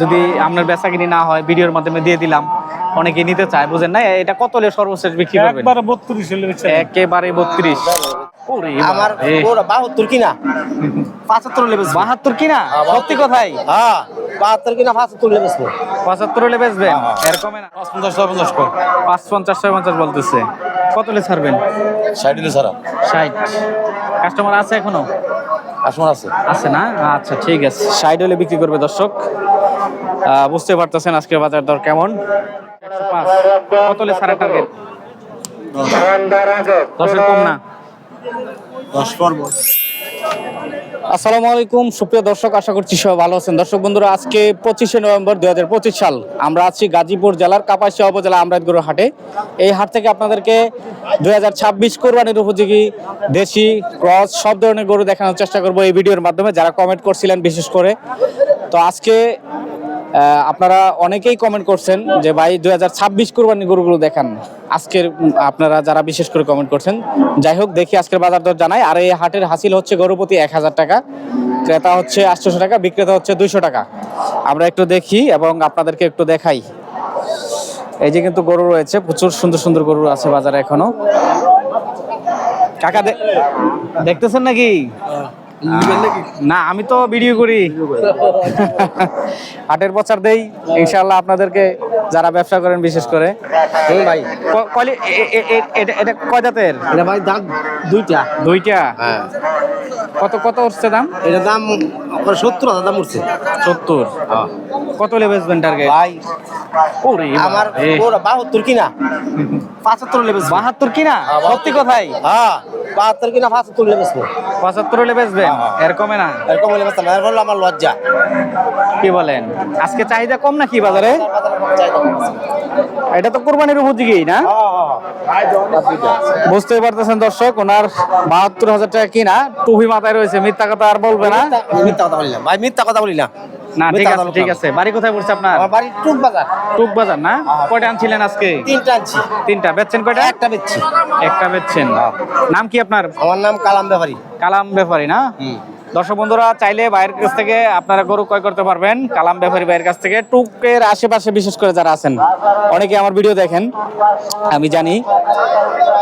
যদি আপনার বেচা কিনি না হয় ভিডিওর মাধ্যমে দিয়ে দিলাম অনেকে নিতে চায় বুঝেন না? এটা কত হলে সর্বশেষ বিক্রি করবেন? একবারে বত্রিশ হলে বেচে দেব। একেবারে বত্রিশ। আমার ওরা বাহাত্তর কিনা? পাঁচাত্তর লেবে বাহাত্তর কিনা? সত্যি কথাই? হ্যাঁ। বাহাত্তর কিনা পাঁচাত্তর লেবে পঁচাত্তর হলে বেচবেন এরকমে না পাঁচ পঞ্চাশ ছয় পঞ্চাশ কর। পাঁচ পঞ্চাশ ছয় পঞ্চাশ বলতেছে। কত হলে ছাড়বেন? ষাট দিলে সারা ষাট। কাস্টমার আছে এখনও? আসমান আছে। আছে না? আচ্ছা ঠিক আছে। ষাট হলে বিক্রি করবে দর্শক। বুঝতে পারতেছেন আজকের বাজার দর কেমন? 105 কত হলে ছাড়া টার্গেট দশের কম না? দশ পর্ব। আসসালামু আলাইকুম সুপ্রিয় দর্শক আশা করছি সবাই ভালো আছেন। দর্শক বন্ধুরা আজকে পঁচিশে নভেম্বর দুই সাল। আমরা আছি গাজীপুর জেলার কাপাসিয়া উপজেলা আমরাতগুরু হাটে। এই হাট থেকে আপনাদেরকে দুই হাজার ছাব্বিশ কোরবানির উপযোগী দেশি ক্রস সব ধরনের গরু দেখানোর চেষ্টা করব এই ভিডিওর মাধ্যমে। যারা কমেন্ট করছিলেন বিশেষ করে। তো আজকে আপনারা অনেকেই কমেন্ট করছেন যে ভাই দুই হাজার ছাব্বিশ কোরবানি গরুগুলো দেখান। আজকের আপনারা যারা বিশেষ করে কমেন্ট করছেন, যাই হোক, দেখি আজকের বাজার দর জানাই। আর এই হাটের হাসিল হচ্ছে গরুপতি এক হাজার টাকা। ক্রেতা হচ্ছে আটশোশো টাকা, বিক্রেতা হচ্ছে দুইশো টাকা। আমরা একটু দেখি এবং আপনাদেরকে একটু দেখাই। এই যে কিন্তু গরু রয়েছে, প্রচুর সুন্দর সুন্দর গরু আছে বাজারে এখনও। কাকা দেখতেছেন নাকি? না আমি তো ভিডিও করি। হাটের প্রচার দেই ইনশাল্লাহ আপনাদেরকে যারা ব্যবসা করেন বিশেষ করে। ভাই। এটা কয় এটা ভাই দাম দুইটা। দুইটা? হ্যাঁ। কত কত উঠছে দাম? এটা দাম সত্তর হাজার দাম উঠছে। সত্তর? কত হলে বেচবেন টার্গেট ভাই ওরে আমার ওরা বাহাত্তর কিনা? পাঁচাত্তর বাহাত্তর কিনা? সত্যি কথাই। হ্যাঁ বাহাত্তর কিনা পাঁচাত্তর লেবে পঁচাত্তর হলে বেচবেন? হ্যাঁ, এর কমে না? এর আমার লজ্জা। কি বলেন? আজকে চাহিদা কম নাকি বাজারে? এটা তো কোরবানির উপযোগী না? বুঝতেই পারতেছেন দর্শক ওনার বাহাত্তর হাজার টাকা কিনা। টুপি মাথায় রয়েছে মিথ্যা কথা আর বলবে না। মিথ্যা কথা বলি না ভাই মিথ্যা কথা বলি না না ঠিক আছে ঠিক আছে। বাড়ি কোথায় পড়ছে আপনার? আমার বাড়ি টুক বাজার টুক বাজার না কয়টা আনছিলেন আজকে? তিনটা আনছি। তিনটা। বেচছেন কয়টা? একটা বেচছি। একটা বেচছেন। নাম কি আপনার? আমার নাম কালাম ব্যাপারী। কালাম ব্যাপারী না? দর্শক বন্ধুরা চাইলে বাইরের কাছ থেকে আপনারা গরু ক্রয় করতে পারবেন কালাম ব্যাপারী বাইরের কাছ থেকে। টুকের আশেপাশে বিশেষ করে যারা আছেন অনেকে আমার ভিডিও দেখেন আমি জানি।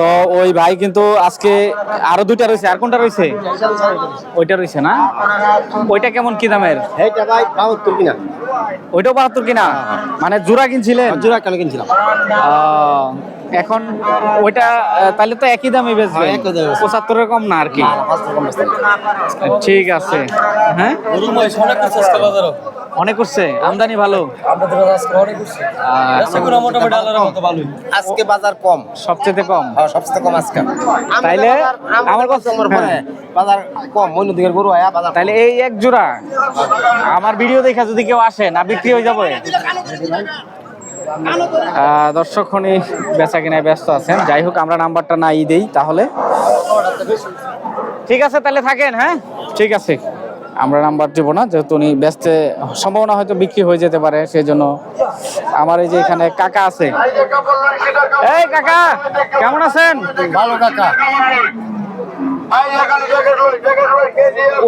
তো ওই ভাই কিন্তু আজকে আরও দুইটা রয়েছে। আর কোনটা রয়েছে? ওইটা রয়েছে না? ওইটা কেমন কি দামের? এইটা বাহাত্তর কিনা। ওইটাও বাহাত্তর কিনা? মানে জোড়া কিনছিলেন? জোড়া কেন কিনছিলাম? আহ, এখন ওইটা তাহলে তো একই দামে বেচবে হ্যাঁ। পঁচাত্তরের কম না আর কি। ঠিক আছে। হ্যাঁ? অনেক করছে আমদানি ভালো? আচ্ছা, আজকে বাজার কম। সবচেয়ে কম? হ্যাঁ, সবচেয়ে কম আজকে। তাইলে আমার আমার পরে। বাজার কম অন্য দিকের গরু আয়া বাজার তাইলে এই এক জোড়া। আমার ভিডিও দেখা যদি কেউ আসে না বিক্রি হয়ে যাবে? দর্শক খনি বেচা কিনায় ব্যস্ত আছেন। যাই হোক আমরা নাম্বারটা নাই দেই তাহলে। ঠিক আছে তাহলে থাকেন হ্যাঁ? ঠিক আছে। আমরা নাম্বার দেবো না যেহেতু উনি ব্যস্ত সম্ভাবনা হয়তো বিক্রি হয়ে যেতে পারে সেই জন্য আমার এই যে এখানে কাকা আছে। এই কাকা কেমন আছেন? ভালো কাকা।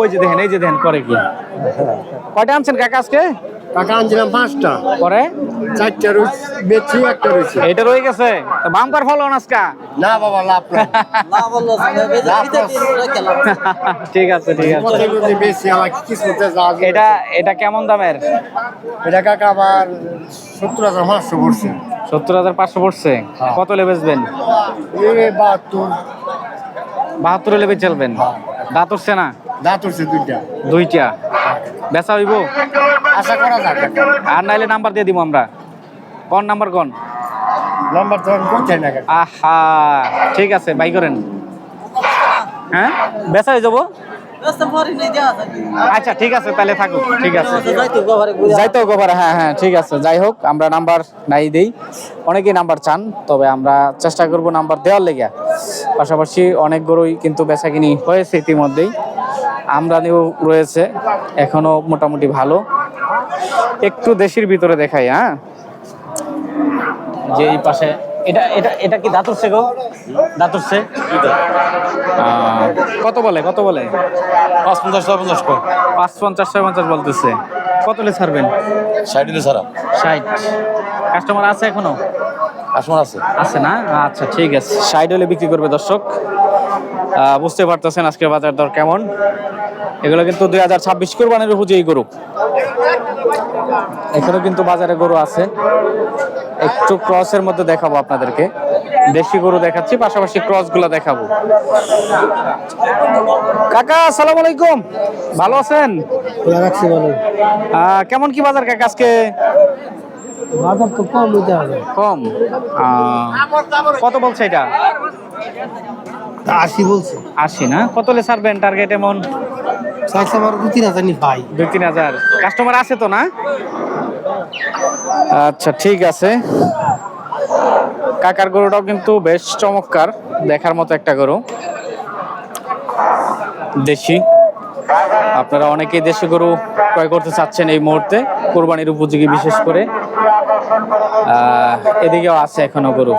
ওই যে দেখেন এই যে দেখেন করে কি? কয়টা আনছেন কাকা আজকে? কাকা আনছিলাম পাঁচটা। করে চারটা রয়েছে বেচি একটা রয়েছে। এইটা রয়ে গেছে? বাম্পার ফলন আজকা? না বাবা লাভ ঠিক আছে ঠিক আছে। বেশি আমার কিছুতে যা এটা এটা কেমন দামের? এটা কাকা আবার সত্তর হাজার পাঁচশো পড়ছে। সত্তর হাজার পাঁচশো পড়ছে? কত লে বেচবেন? বাহাত্তর। বাহাত্তর লেবে চলবেন দাঁত উঠছে না? দাঁত উঠছে দুইটা। দুইটা। বেচা হইব? আশা করা যাক। আর নাইলে নাম্বার দিয়ে দিব আমরা। কোন নাম্বার কোন? নাম্বার তো আমি করতে না আহা ঠিক আছে বাই করেন। হ্যাঁ? বেচা হয়ে যাব? আচ্ছা ঠিক আছে তাহলে থাকুক ঠিক আছে। যাইতো গোবরে হ্যাঁ হ্যাঁ ঠিক আছে যাই হোক আমরা নাম্বার নাই দেই। অনেকেই নাম্বার চান তবে আমরা চেষ্টা করব নাম্বার দেওয়ার লেগে। পাশাপাশি অনেক গরুই কিন্তু বেচাকিনি হয়েছে ইতিমধ্যেই। আমদানিও রয়েছে এখনও মোটামুটি ভালো। একটু দেশের ভিতরে দেখাই হ্যাঁ? যে এই পাশে এটা এটা এটা কি দাঁতুরছে গো? দাঁতুরছে আহ, কত বলে কত বলে? পাঁচ পঞ্চাশ ছয় পঞ্চাশ পাঁচ পঞ্চাশ ছয় পঞ্চাশ বলতেছে। কত হলে ছাড়বেন? ষাট হলে ছাড়া ষাট। কাস্টমার আছে এখনও? কাস্টমার আছে। আছে না? আচ্ছা ঠিক আছে। ষাট হলে বিক্রি করবে দর্শক। বুঝতে পারতেছেন আজকের বাজার দর কেমন। এগুলো কিন্তু দুই হাজার ছাব্বিশ কোরবানির উপযোগী গরু। এখানেও কিন্তু বাজারে গরু আছে। একটু ক্রসের মধ্যে দেখাবো আপনাদেরকে। দেশি গরু দেখাচ্ছি পাশাপাশি ক্রসগুলা দেখাবো। কাকা আসসালামু আলাইকুম। ভালো আছেন? কেমন কি বাজার কাকা আজকে? বাজার তো কম কম। কত বলছে এটা? আশি বলছে। আশি না? কত হলে ছাড়বেন টার্গেট এমন চাইছে আমার দু তিন হাজার নি ভাই। দুই তিন হাজার। কাস্টমার আছে তো না? আচ্ছা ঠিক আছে। কাকার গরুটাও কিন্তু বেশ চমৎকার। দেখার মতো একটা গরু। দেশি। আপনারা অনেকেই দেশি গরু ক্রয় করতে চাচ্ছেন এই মুহূর্তে কোরবানির উপযোগী বিশেষ করে। আহ, এদিকেও আছে এখনও গরু।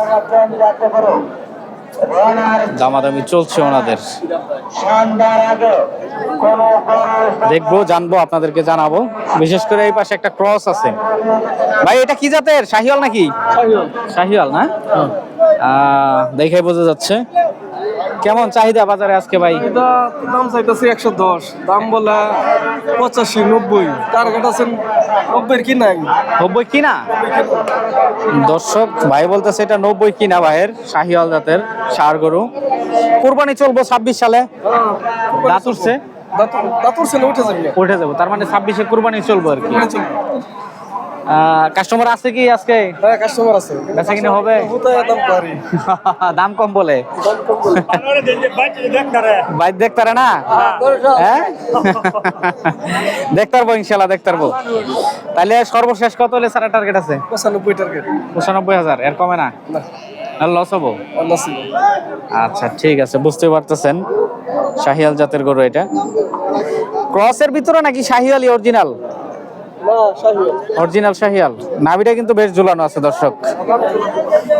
দামাদামি চলছে ওনাদের। দেখব জানব আপনাদেরকে জানাব। বিশেষ করে এই পাশে একটা ক্রস আছে। ভাই এটা কি জাতের? শাহিওয়াল নাকি? শাহিওয়াল। না? আহ, দেখে বোঝা যাচ্ছে। কেমন চাহিদা বাজারে আজকে ভাই? এটা দাম চাইতেছে একশো দশ। দাম বলে পঁচাশি নব্বই। টার্গেট আছেন নব্বইয়ের কি নাই নব্বই কিনা? দর্শক ভাই বলতেছে এটা নব্বই কিনা ভাইয়ের শাহিওয়াল জাতের সার গরু। কোরবানি চলবো ছাব্বিশ সালে। দাঁত উঠছে? উঠে যাবে। উঠে যাব তার মানে ছাব্বিশে কোরবানি চলবো আর কি। কাস্টমার আছে কি আজকে? হ্যাঁ কাস্টমার আছে। বেচা কিনে হবে দাম পারি দাম কম বলে। দাম কম বলে। বাইক না? হ্যাঁ ইনশাল্লাহ পারব তাহলে সর্বশেষ কত হলে সারা টার্গেট আছে? পঁচানব্বই টার্গেট পঁচানব্বই হাজার। এর কমে না? না। লস হব? আচ্ছা ঠিক আছে বুঝতে পারতেছেন। শাহিয়াল জাতের গরু এটা। ক্রসের ভিতরে নাকি শাহিয়ালি অরিজিনাল অরিজিনাল শাহিয়াল। নাভিটা কিন্তু বেশ ঝুলানো আছে দর্শক।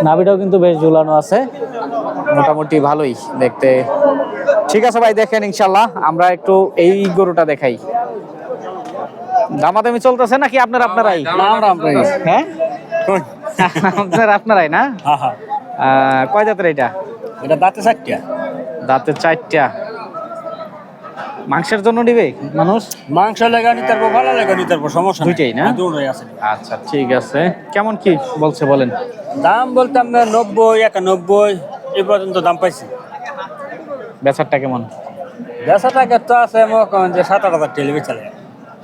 নাভিটাও কিন্তু বেশ ঝুলানো আছে। মোটামুটি ভালোই দেখতে। ঠিক আছে ভাই দেখেন ইনশাল্লাহ আমরা একটু এই গরুটা দেখাই। দামাদামি চলতেছে নাকি আপনার আপনারাই? হ্যাঁ? আপনার আপনারাই না? আহ, কয় জাতের এটা? এটা দাঁতে চারটিয়া দাঁতে চারটা। মাংসের জন্য নিবে মানুষ? মাংস লেগা নিতে পারব ভালো লেগা নিতে পারব সমস্যা দুইটাই না? দুটোই আছে। আচ্ছা ঠিক আছে। কেমন কি বলছে বলেন? দাম বলতে আমরা নব্বই একানব্বই এই পর্যন্ত দাম পাইছি। বেচারটা কেমন? বেচা টাকা তো আছে মনে করেন যে সাত আট হাজার টেলিভি চলে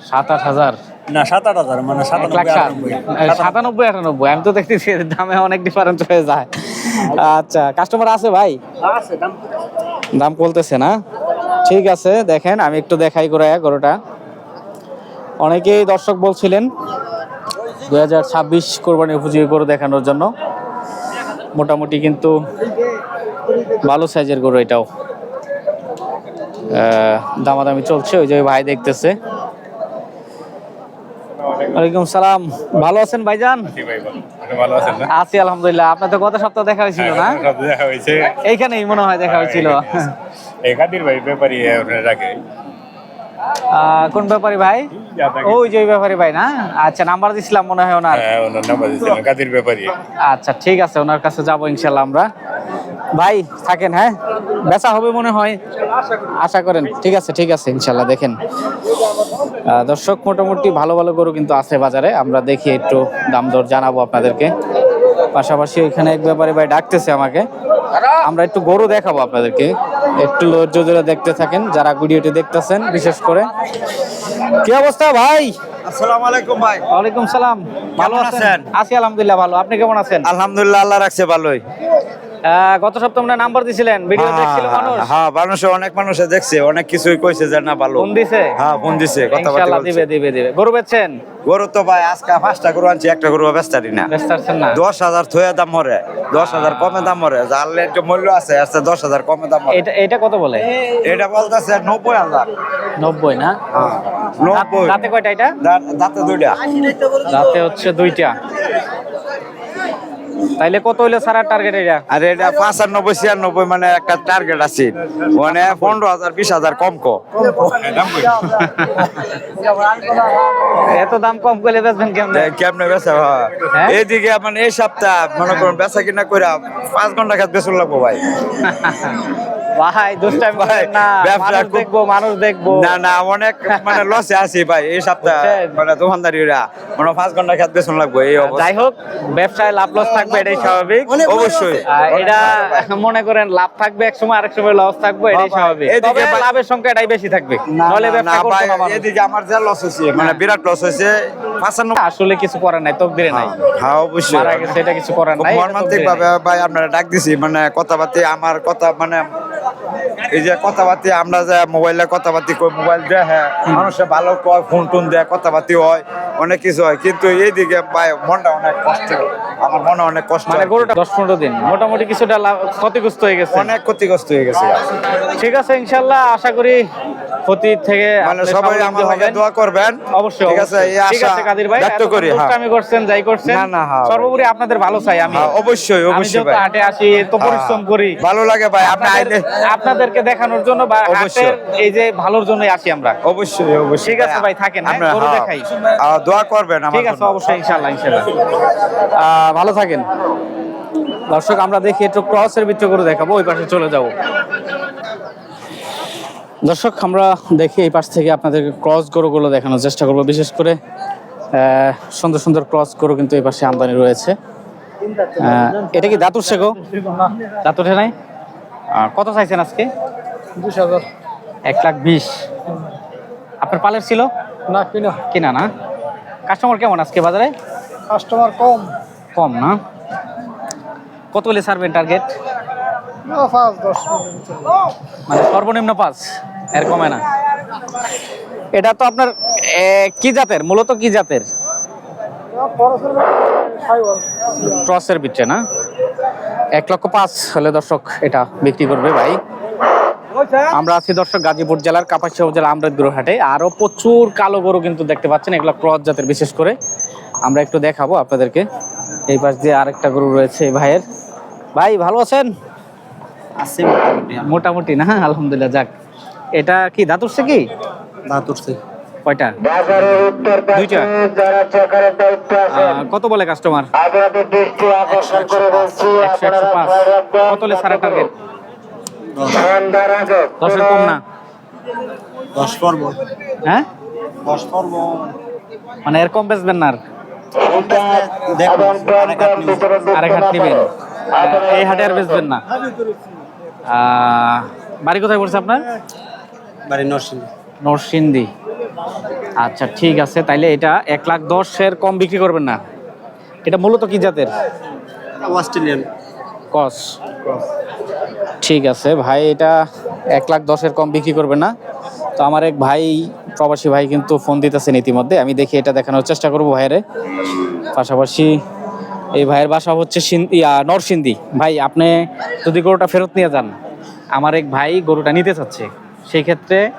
সাত আট হাজার? না সাত আট হাজার মানে সাতানব্বই আটানব্বই। আমি তো দেখতেছি দামে অনেক ডিফারেন্স হয়ে যায়। আচ্ছা কাস্টমার আছে ভাই? আছে দাম দাম বলতেছে না? ঠিক আছে, দেখেন, আমি একটু দেখাই করে গরুটা। অনেকেই দর্শক বলছিলেন দু হাজার ছাব্বিশ কোরবানি উপযোগী গরু দেখানোর জন্য। মোটামুটি কিন্তু ভালো সাইজের গরু এটাও। দামাদামি চলছে, ওই যে ভাই দেখতেছে। ওয়ালাইকুম সালাম। ভালো আছেন ভাইজান? ভালো। আছেন আছি আলহামদুলিল্লাহ। আপনার তো গত সপ্তাহ দেখা হয়েছিল না? দেখা হয়েছে। এইখানেই মনে হয় দেখা হয়েছিল। এই কাদির ভাই রাখে আহ, কোন ব্যাপারী ভাই? ওই যে ওই ব্যাপারী ভাই না? আচ্ছা নাম্বার দিছিলাম মনে হয় ওনার। হ্যাঁ ওনার নাম্বার কাদির আচ্ছা ঠিক আছে ওনার কাছে যাব ইনশাল্লাহ আমরা। ভাই থাকেন হ্যাঁ? বেচা হবে মনে হয়। আশা করেন। ঠিক আছে ঠিক আছে ইনশাল্লাহ দেখেন। দর্শক মোটামুটি ভালো ভালো গরু কিন্তু আছে বাজারে। আমরা দেখি একটু দাম দর জানাব আপনাদেরকে। পাশাপাশি এখানে এক ব্যাপারে ভাই ডাকতেছে আমাকে। আমরা একটু গরু দেখাবো আপনাদেরকে। একটু ধৈর্য ধরে দেখতে থাকেন যারা ভিডিওটি দেখতেছেন বিশেষ করে। কি অবস্থা ভাই? আসসালামু আলাইকুম ভাই। ওয়ালাইকুম সালাম। ভালো আছেন? আছি আলহামদুলিল্লাহ ভালো। আপনি কেমন আছেন? আলহামদুলিল্লাহ আল্লাহ রাখছে ভালোই। গত সপ্তাহে আমরা নাম্বার দিছিলেন ভিডিও দেখছিল মানুষ। হ্যাঁ মানুষে অনেক মানুষে দেখছে অনেক কিছুই কইছে যে না ভালো। ফোন দিছে? হ্যাঁ ফোন দিছে কথা ইনশাআল্লাহ দিবে দিবে দিবে। গরু বেচছেন? গরু তো ভাই আজকে পাঁচটা গরু আনছি একটা গরু বেচতারি না। ব্যস্ত আছেন না? দশ হাজার থয়ে দাম মরে দশ হাজার কমে দাম মরে যার একটু মূল্য আছে দশ হাজার কমে দাম মরে। এটা এটা কত বলে? এটা বলতেছে নব্বই হাজার। নব্বই না? হ্যাঁ নব্বই। দাঁতে কয়টা এটা? দাঁতে দুইটা। দাঁতে হচ্ছে দুইটা। তাইলে কত হইল সারা টার্গেট এটা? আর এটা পাঁচানব্বই ছিয়ানব্বই মানে একটা টার্গেট আছে। মানে পনেরো হাজার বিশ হাজার কম কো। এত দাম কম করে বেচবেন কেমনে? কেমনে বেচা হয়? এইদিকে মানে এই সপ্তাহ মনে করুন বেচা কিনা করে পাঁচ ঘণ্টা খাত বেচুন লাগবো ভাই। ভাই দুষ্টাইম ভাই, ব্যবসা দেখব মানুষ দেখব। না না অনেক মানে লসে আছি ভাই এই সপ্তাহ মানে দোকানদারিরা মানে পাঁচ ঘণ্টা খাত লাগবো এই অবস্থা। যাই হোক ব্যবসায় লাভ লস থাকবে এটাই স্বাভাবিক। অবশ্যই। এটা মনে করেন লাভ থাকবে এক সময় আরেক সময় লস থাকবে এটাই স্বাভাবিক। এদিকে লাভের বেশি থাকবে। নাহলে ব্যবসা করতো না এদিকে আমার যা লস হয়েছে মানে বিরাট লস হয়েছে আসলে কিছু করার নাই তকদিরে নাই। হ্যাঁ অবশ্যই। মারা গেছে এটা কিছু করার নাই মর্মান্তিক ভাবে ভাই আপনারা ডাক দিছি মানে কথা কথাবার্তি আমার কথা মানে এই যে কথাবার্তি আমরা যে মোবাইলে কথাবার্তি কই মোবাইল দেয় হ্যাঁ মানুষে ভালো কয় ফোন টোন দেয় কথাবার্তি হয় অনেক কিছু হয়। কিন্তু এইদিকে মনটা অনেক কষ্ট আমার মনে অনেক কষ্ট মানে গরুটা দশ পনেরো দিন মোটামুটি কিছুটা ক্ষতিগ্রস্ত হয়ে গেছে। অনেক ক্ষতিগ্রস্ত হয়ে গেছে। ঠিক আছে ইনশাল্লাহ আশা করি ক্ষতি থেকে মানে সবাই আমার লাগে দোয়া করবেন। অবশ্যই ঠিক আছে এই ঠিক আশা আছে কাদির ভাই ব্যক্ত করি হ্যাঁ। আমি করছেন যাই করছেন না, না, হ্যাঁ, সর্বোপরি আপনাদের ভালো চাই আমি। হ্যাঁ, অবশ্যই আমি অবশ্যই যত হাটে আসি তো পরিশ্রম করি। ভালো লাগে ভাই আপনি আইলে আপনাদের- আপনাদেরকে দেখানোর জন্য বা। হাটের এই যে ভালোর জন্যই আসি আমরা। অবশ্যই অবশ্যই। ঠিক আছে ভাই, থাকেন, হ্যাঁ? আপনারা, গরু হ্যাঁ, দেখাই। দোয়া করবেন আমার ঠিক আছে অবশ্যই ইনশাল্লাহ আহ, ভালো থাকেন। দর্শক আমরা দেখি একটু ক্রসের ভিতরে করে দেখাবো ওই পাশে চলে যাব। দর্শক আমরা দেখি এই পাশ থেকে আপনাদের ক্রস গরুগুলো দেখানোর চেষ্টা করব। বিশেষ করে আহ, সুন্দর সুন্দর ক্রস গরু কিন্তু এই পাশে আমদানি রয়েছে। এটা কি দাঁতুর শেখো দাঁতুর নাই? কত চাইছেন আজকে? বিশ হাজার। এক লাখ বিশ। আপনার পালের ছিল? না কিনা। কিনা না। কাস্টমার কেমন আজকে বাজারে? কাস্টমার কম। কম না? কত হলে ছাড়বেন টার্গেট? মানে সর্বনিম্ন পাঁচ। এর কমে না। এটা তো আপনার কি জাতের? মূলত কি জাতের? ক্রসের ভিতরে না? এক লক্ষ পাঁচ হলে দর্শক এটা বিক্রি করবে ভাই। আমরা আছি দর্শক গাজীপুর জেলার কাপাসিয়া উপজেলা আমরেদগুরু হাটে। আরও প্রচুর কালো গরু কিন্তু দেখতে পাচ্ছেন এগুলো ক্রস জাতের বিশেষ করে। আমরা একটু দেখাবো আপনাদেরকে। এই পাশ দিয়ে আরেকটা গরু রয়েছে এই ভাইয়ের। ভাই ভালো আছেন? আছে মোটামুটি না আলহামদুলিল্লাহ যাক। এটা কি দাঁত উঠছে কি? দাঁত উঠছে। কয়টা? দুইটা? কত বলে কাস্টমার কত হলে সারা টার্গেট দশের কম না? দশ পর্ব। হ্যাঁ? দশ পর্ব। মানে এর কম বেচবেন না আর? আরেক হাট নিবেন। এই হাটে আর বেচবেন না। আহ, বাড়ি কোথায় পড়ছে আপনার? বাড়ি নরসিংহ নরসিংদী। আচ্ছা ঠিক আছে তাইলে এটা এক লাখ দশের কম বিক্রি করবেন না। এটা মূলত কি জাতের? অস্ট্রেলিয়ান। কস। ঠিক আছে ভাই এটা এক লাখ দশের কম বিক্রি করবে না। তো আমার এক ভাই প্রবাসী ভাই কিন্তু ফোন দিতেছেন ইতিমধ্যে। আমি দেখি এটা দেখানোর চেষ্টা করব ভাইয়ের। পাশাপাশি এই ভাইয়ের বাসা হচ্ছে সিন- নরসিংদী। ভাই আপনি যদি গরুটা ফেরত নিয়ে যান আমার এক ভাই গরুটা নিতে চাচ্ছে। সেই ক্ষেত্রে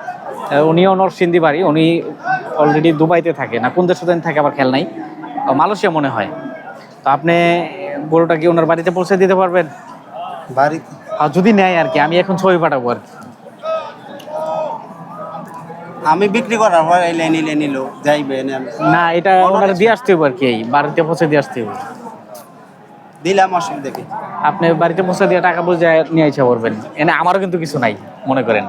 উনিও নরসিংদী বাড়ি উনি অলরেডি দুবাইতে থাকে না কোন দেশে থাকে আবার খেয়াল নাই। মালয়েশিয়া মনে হয়। তো আপনি গরুটা কি ওনার বাড়িতে পৌঁছে দিতে পারবেন? বাড়িতে। আর যদি নেয় আর কি আমি এখন ছবি পাঠাবো আর কি। আমি বিক্রি করার পর এই নিলে নিল যাইবে না এটা ওনার দিয়ে আসতে হবে আর কি বাড়িতে পৌঁছে দিয়ে আসতে হবে দিলাম অসুবিধা কি আপনি বাড়িতে পৌঁছে দিয়ে টাকা বুঝে নিয়ে আইসা করবেন এনে আমারও কিন্তু কিছু নাই মনে করেন।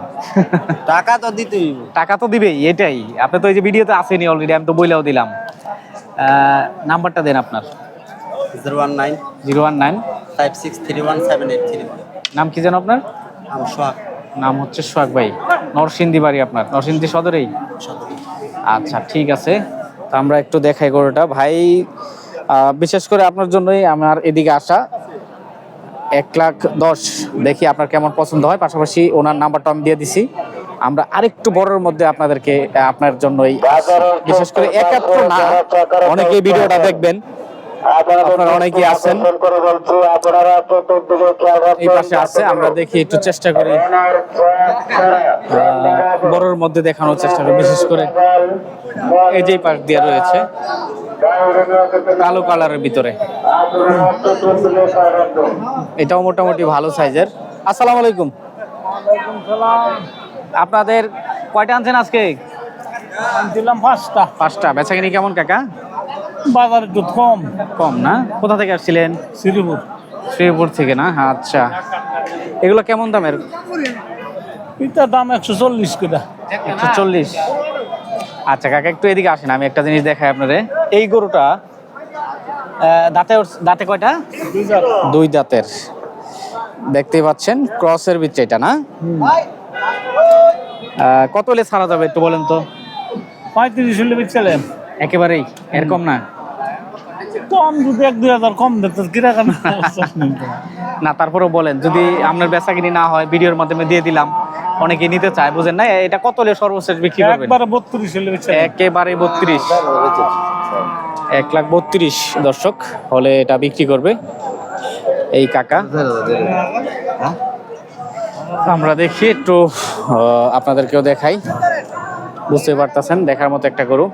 টাকা তো দিতেই টাকা তো দিবেই এটাই। আপনি তো এই যে ভিডিওতে আসেনি অলরেডি আমি তো বইলেও দিলাম। নাম্বারটা দেন আপনার। Zero one nine zero one nine. Five six three one seven eight three নাম কি যেন আপনার? সোহাগ। নাম হচ্ছে সোহাগ ভাই। নরসিংদী বাড়ি আপনার। নরসিংদী সদরেই। আচ্ছা ঠিক আছে। তো আমরা একটু দেখাই গরুটা। ভাই বিশেষ করে আপনার জন্যই আমার এদিকে আসা। এক লাখ দশ দেখি আপনার কেমন পছন্দ হয়। পাশাপাশি ওনার নাম্বারটা আমি দিয়ে দিছি। আমরা আরেকটু বড়র মধ্যে আপনাদেরকে আপনার জন্যই বিশেষ করে একাত্র না অনেকেই ভিডিওটা দেখবেন। আপনারা অনেকেই আছেন। এই পাশে আছে আমরা দেখি একটু চেষ্টা করি। বড়র মধ্যে দেখানোর চেষ্টা করি বিশেষ করে এই যে পাশ দিয়ে রয়েছে কালো কালারের ভিতরে। এটাও মোটামুটি ভালো সাইজের। আসসালামু আলাইকুম। আপনাদের কয়টা আনছেন আজকে? দিলাম পাঁচটা। পাঁচটা। বেচাকিনি কেমন কাকা? বাজার একটু কম। কম না? কোথা থেকে আসছিলেন? শ্রীপুর। শ্রীপুর থেকে না? আচ্ছা। এগুলো কেমন দামের? এটার দাম একশো চল্লিশ করে। একশো চল্লিশ। আচ্ছা কাকা একটু এদিকে আসেন আমি একটা জিনিস দেখাই আপনারে এই গরুটা দাঁতে দাঁতে কয়টা? দুই দাঁতের। দেখতেই পাচ্ছেন ক্রসের বিচ্ছে এটা না? কত হলে ছাড়া যাবে একটু বলেন তো? পঁয়ত্রিশ হলে বিচ্ছিলেন একেবারেই এরকম না? কম যদি এক দুই হাজার কম দিত কীরকম না তারপরেও বলেন যদি আপনার বেচা কিনি না হয় ভিডিওর মাধ্যমে দিয়ে দিলাম অনেকে নিতে চায় বুঝেন না? এটা কত হলে সর্বশেষ বিক্রি করবেন? একবারে বত্রিশ হলে একেবারে বত্রিশ। এক লাখ বত্রিশ দর্শক হলে এটা বিক্রি করবে এই কাকা। আমরা দেখি একটু আপনাদেরকেও দেখাই। বুঝতে পারতেছেন দেখার মতো একটা গরু।